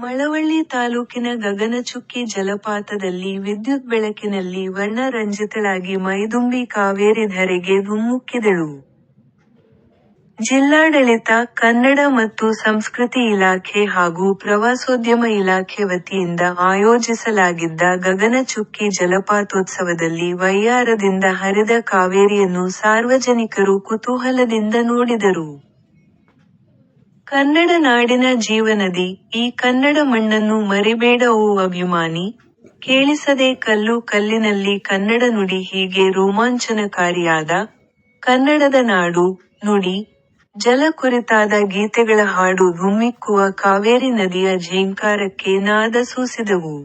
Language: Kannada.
ಮಳವಳ್ಳಿ ತಾಲೂಕಿನ ಗಗನಚುಕ್ಕಿ ಜಲಪಾತದಲ್ಲಿ ವಿದ್ಯುತ್ ಬೆಳಕಿನಲ್ಲಿ ವರ್ಣರಂಜಿತಳಾಗಿ ಮೈದುಂಬಿ ಕಾವೇರಿ ಧರೆಗೆ ಧುಮ್ಮುಕ್ಕಿದಳು. ಜಿಲ್ಲಾಡಳಿತ, ಕನ್ನಡ ಮತ್ತು ಸಂಸ್ಕೃತಿ ಇಲಾಖೆ ಹಾಗೂ ಪ್ರವಾಸೋದ್ಯಮ ಇಲಾಖೆ ವತಿಯಿಂದ ಆಯೋಜಿಸಲಾಗಿದ್ದ ಗಗನಚುಕ್ಕಿ ಜಲಪಾತೋತ್ಸವದಲ್ಲಿ ವೈಯಾರದಿಂದ ಹರಿದ ಕಾವೇರಿಯನ್ನು ಸಾರ್ವಜನಿಕರು ಕುತೂಹಲದಿಂದ ನೋಡಿದರು. ಕನ್ನಡ ನಾಡಿನ ಜೀವನದಿ, ಈ ಕನ್ನಡ ಮಣ್ಣನ್ನು ಮರಿಬೇಡ ಓ ಅಭಿಮಾನಿ, ಕೇಳಿಸದೆ ಕಲ್ಲು ಕಲ್ಲಿನಲ್ಲಿ ಕನ್ನಡ ನುಡಿ ಹೀಗೆ ರೋಮಾಂಚನಕಾರಿಯಾದ, ಕನ್ನಡದ ನಾಡು, ನುಡಿ, ಜಲ ಕುರಿತಾದ ಗೀತೆಗಳ ಹಾಡು ಧುಮ್ಮಿಕ್ಕುವ ಕಾವೇರಿ ನದಿಯ ಝೇಂಕಾರಕ್ಕೆ ನಾದ ಸೂಸಿದವು.